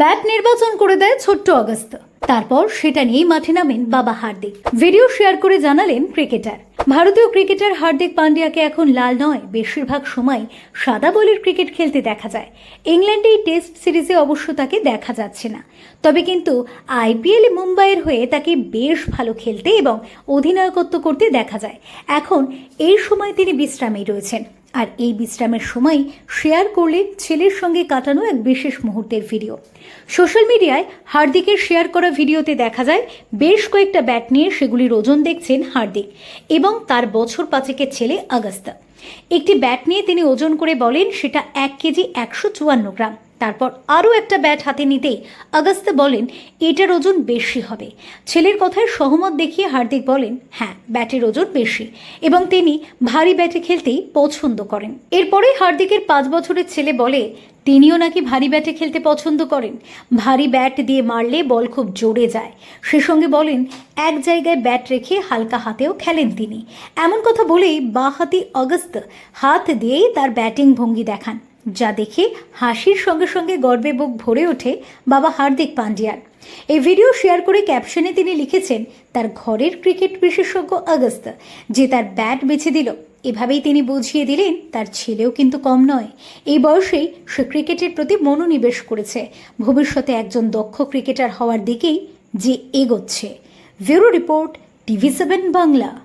Bat নির্বাচন করে দেয় ছোট্ট অগস্ত। তারপর সেটা নিয়েই মাঠে নামেন বাবা হার্দিক। ভিডিও শেয়ার করে জানালেন ক্রিকেটার। ভারতীয় ক্রিকেটার হার্দিক পান্ডিয়াকে এখন লাল নয়, বেশিরভাগ সময় সাদা বলের ক্রিকেট খেলতে দেখা যায়। ইংল্যান্ডে এই টেস্ট সিরিজে অবশ্য তাকে দেখা যাচ্ছে না। তবে কিন্তু আইপিএলে মুম্বাইয়ের হয়ে তাকে বেশ ভালো খেলতে এবং অধিনায়কত্ব করতে দেখা যায়। এখন এই সময় তিনি বিশ্রামেই রয়েছেন। আর এই বিশ্রামের সময় শেয়ার করলেন ছেলের সঙ্গে কাটানো এক বিশেষ মুহূর্তের ভিডিও সোশ্যাল মিডিয়ায় হার্দিকের শেয়ার করা ভিডিওতে দেখা যায়, বেশ কয়েকটা ব্যাট নিয়ে সেগুলির ওজন দেখছেন হার্দিক এবং তার বছর পাঁচেকের ছেলে আগাস্তা। একটি ব্যাট নিয়ে তিনি ওজন করে বলেন, সেটা এক কেজি একশো চুয়ান্ন গ্রাম। তারপর আরও একটা ব্যাট হাতে নিতেই আগস্তে বলেন, এটার ওজন বেশি হবে। ছেলের কথায় সহমত দেখিয়ে হার্দিক বলেন হ্যাঁ ব্যাটের ওজন বেশি। এবং তিনি ভারী ব্যাটে খেলতেই পছন্দ করেন। এরপরে হার্দিকের পাঁচ বছরের ছেলে বলে, তিনিও নাকি ভারী ব্যাটে খেলতে পছন্দ করেন? ভারী ব্যাট দিয়ে মারলে বল খুব জোরে যায়। সে সঙ্গে বলেন, এক জায়গায় ব্যাট রেখে হালকা হাতেও খেলেন তিনি। এমন কথা বলেই বাঁ হাতি অগস্ত হাত দিয়েই তার ব্যাটিং ভঙ্গি দেখান। যা দেখে হাসির সঙ্গে সঙ্গে গর্বে বুক ভরে ওঠে বাবা হার্দিক পান্ডিয়ার। এই ভিডিও শেয়ার করে ক্যাপশনে তিনি লিখেছেন, তার ঘরের ক্রিকেট বিশেষজ্ঞ আগস্ত, যে তার ব্যাট বেছে দিল। এভাবেই তিনি বুঝিয়ে দিলেন, তার ছেলেও কিন্তু কম নয়। এই বয়সেই সে ক্রিকেটের প্রতি মনোনিবেশ করেছে। ভবিষ্যতে একজন দক্ষ ক্রিকেটার হওয়ার দিকেই যে এগোচ্ছে। Bureau report TV seven Bangla.